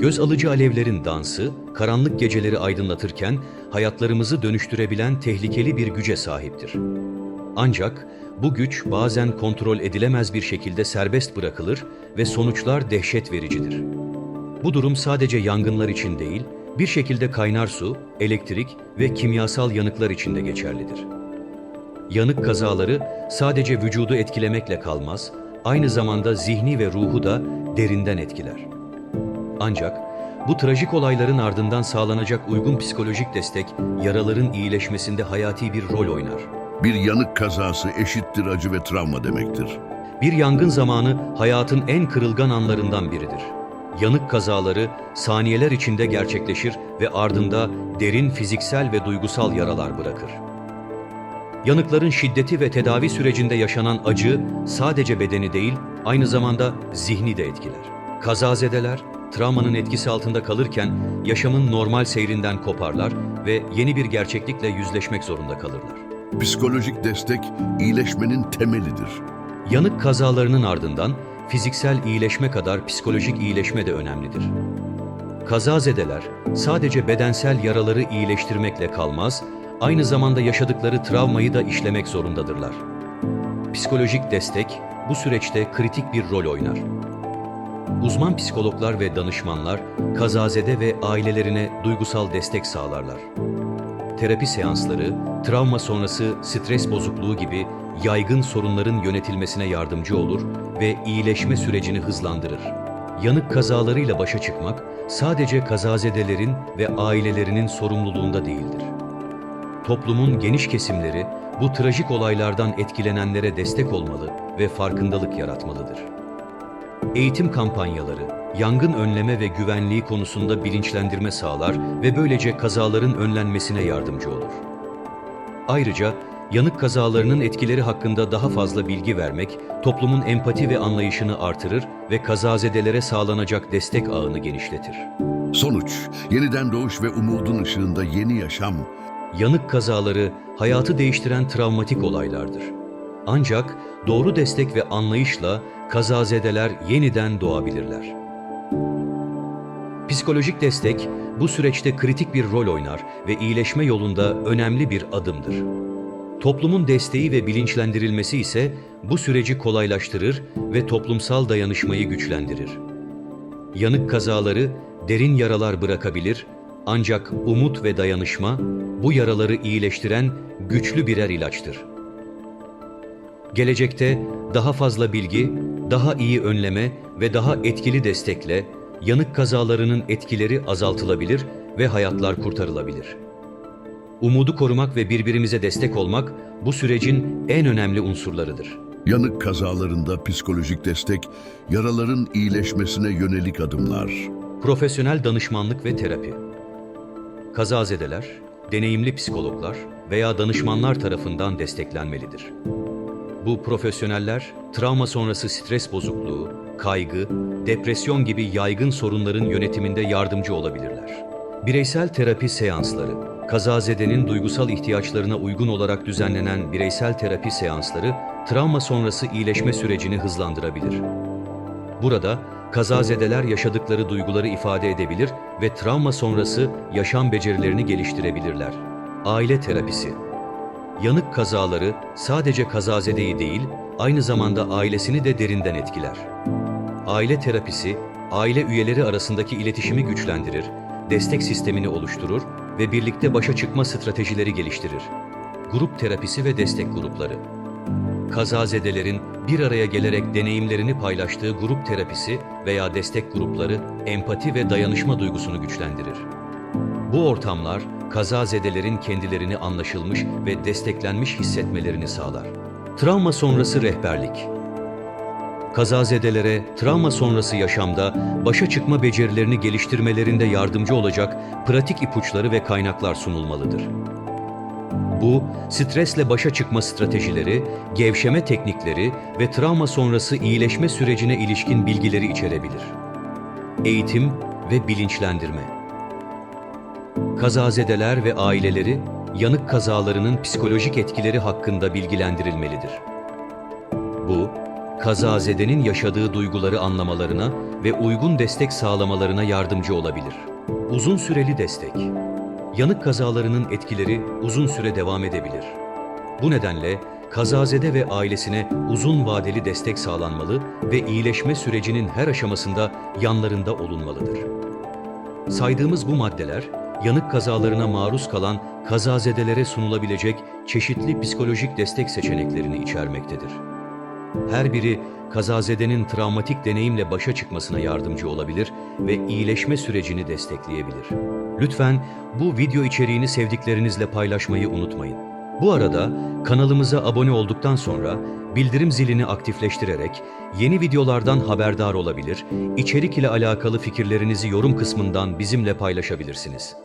Göz alıcı alevlerin dansı, karanlık geceleri aydınlatırken hayatlarımızı dönüştürebilen tehlikeli bir güce sahiptir. Ancak bu güç bazen kontrol edilemez bir şekilde serbest bırakılır ve sonuçlar dehşet vericidir. Bu durum sadece yangınlar için değil, bir şekilde kaynar su, elektrik ve kimyasal yanıklar için de geçerlidir. Yanık kazaları sadece vücudu etkilemekle kalmaz, aynı zamanda zihni ve ruhu da derinden etkiler. Ancak bu trajik olayların ardından sağlanacak uygun psikolojik destek yaraların iyileşmesinde hayati bir rol oynar. Bir yanık kazası eşittir acı ve travma demektir. Bir yangın zamanı hayatın en kırılgan anlarından biridir. Yanık kazaları saniyeler içinde gerçekleşir ve ardında derin fiziksel ve duygusal yaralar bırakır. Yanıkların şiddeti ve tedavi sürecinde yaşanan acı sadece bedeni değil, aynı zamanda zihni de etkiler. Kazazedeler, travmanın etkisi altında kalırken yaşamın normal seyrinden koparlar ve yeni bir gerçeklikle yüzleşmek zorunda kalırlar. Psikolojik destek iyileşmenin temelidir. Yanık kazalarının ardından fiziksel iyileşme kadar psikolojik iyileşme de önemlidir. Kazazedeler sadece bedensel yaraları iyileştirmekle kalmaz, aynı zamanda yaşadıkları travmayı da işlemek zorundadırlar. Psikolojik destek bu süreçte kritik bir rol oynar. Uzman psikologlar ve danışmanlar kazazede ve ailelerine duygusal destek sağlarlar. Terapi seansları, travma sonrası stres bozukluğu gibi yaygın sorunların yönetilmesine yardımcı olur ve iyileşme sürecini hızlandırır. Yanık kazalarıyla başa çıkmak sadece kazazedelerin ve ailelerinin sorumluluğunda değildir. Toplumun geniş kesimleri bu trajik olaylardan etkilenenlere destek olmalı ve farkındalık yaratmalıdır. Eğitim kampanyaları, yangın önleme ve güvenliği konusunda bilinçlendirme sağlar ve böylece kazaların önlenmesine yardımcı olur. Ayrıca yanık kazalarının etkileri hakkında daha fazla bilgi vermek, toplumun empati ve anlayışını artırır ve kazazedelere sağlanacak destek ağını genişletir. Sonuç, yeniden doğuş ve umudun ışığında yeni yaşam, Yanık kazaları hayatı değiştiren travmatik olaylardır. Ancak doğru destek ve anlayışla kazazedeler yeniden doğabilirler. Psikolojik destek bu süreçte kritik bir rol oynar ve iyileşme yolunda önemli bir adımdır. Toplumun desteği ve bilinçlendirilmesi ise bu süreci kolaylaştırır ve toplumsal dayanışmayı güçlendirir. Yanık kazaları derin yaralar bırakabilir ancak umut ve dayanışma bu yaraları iyileştiren güçlü birer ilaçtır. Gelecekte daha fazla bilgi, daha iyi önleme ve daha etkili destekle yanık kazalarının etkileri azaltılabilir ve hayatlar kurtarılabilir. Umudu korumak ve birbirimize destek olmak bu sürecin en önemli unsurlarıdır. yanık kazalarında psikolojik destek, yaraların iyileşmesine yönelik adımlar. Profesyonel danışmanlık ve terapi. Kazazedeler, deneyimli psikologlar veya danışmanlar tarafından desteklenmelidir. Bu profesyoneller, travma sonrası stres bozukluğu, kaygı, depresyon gibi yaygın sorunların yönetiminde yardımcı olabilirler. Bireysel terapi seansları, kazazedenin duygusal ihtiyaçlarına uygun olarak düzenlenen bireysel terapi seansları, travma sonrası iyileşme sürecini hızlandırabilir. Burada kazazedeler yaşadıkları duyguları ifade edebilir ve travma sonrası yaşam becerilerini geliştirebilirler. Aile terapisi Yanık kazaları sadece kazazedeyi değil, aynı zamanda ailesini de derinden etkiler. Aile terapisi, aile üyeleri arasındaki iletişimi güçlendirir, destek sistemini oluşturur ve birlikte başa çıkma stratejileri geliştirir. Grup terapisi ve destek grupları Kazazedelerin bir araya gelerek deneyimlerini paylaştığı grup terapisi veya destek grupları empati ve dayanışma duygusunu güçlendirir. Bu ortamlar kazazedelerin kendilerini anlaşılmış ve desteklenmiş hissetmelerini sağlar. Travma sonrası rehberlik Kazazedelere travma sonrası yaşamda başa çıkma becerilerini geliştirmelerinde yardımcı olacak pratik ipuçları ve kaynaklar sunulmalıdır. Bu, stresle başa çıkma stratejileri, gevşeme teknikleri ve travma sonrası iyileşme sürecine ilişkin bilgileri içerebilir. Eğitim ve bilinçlendirme. Kazazedeler ve aileleri yanık kazalarının psikolojik etkileri hakkında bilgilendirilmelidir. Bu, kazazedenin yaşadığı duyguları anlamalarına ve uygun destek sağlamalarına yardımcı olabilir. Uzun süreli destek. Yanık kazalarının etkileri uzun süre devam edebilir. Bu nedenle kazazede ve ailesine uzun vadeli destek sağlanmalı ve iyileşme sürecinin her aşamasında yanlarında olunmalıdır. Saydığımız bu maddeler, yanık kazalarına maruz kalan kazazedelere sunulabilecek çeşitli psikolojik destek seçeneklerini içermektedir. Her biri kazazedenin travmatik deneyimle başa çıkmasına yardımcı olabilir ve iyileşme sürecini destekleyebilir. Lütfen bu video içeriğini sevdiklerinizle paylaşmayı unutmayın. Bu arada kanalımıza abone olduktan sonra bildirim zilini aktifleştirerek yeni videolardan haberdar olabilir, içerik ile alakalı fikirlerinizi yorum kısmından bizimle paylaşabilirsiniz.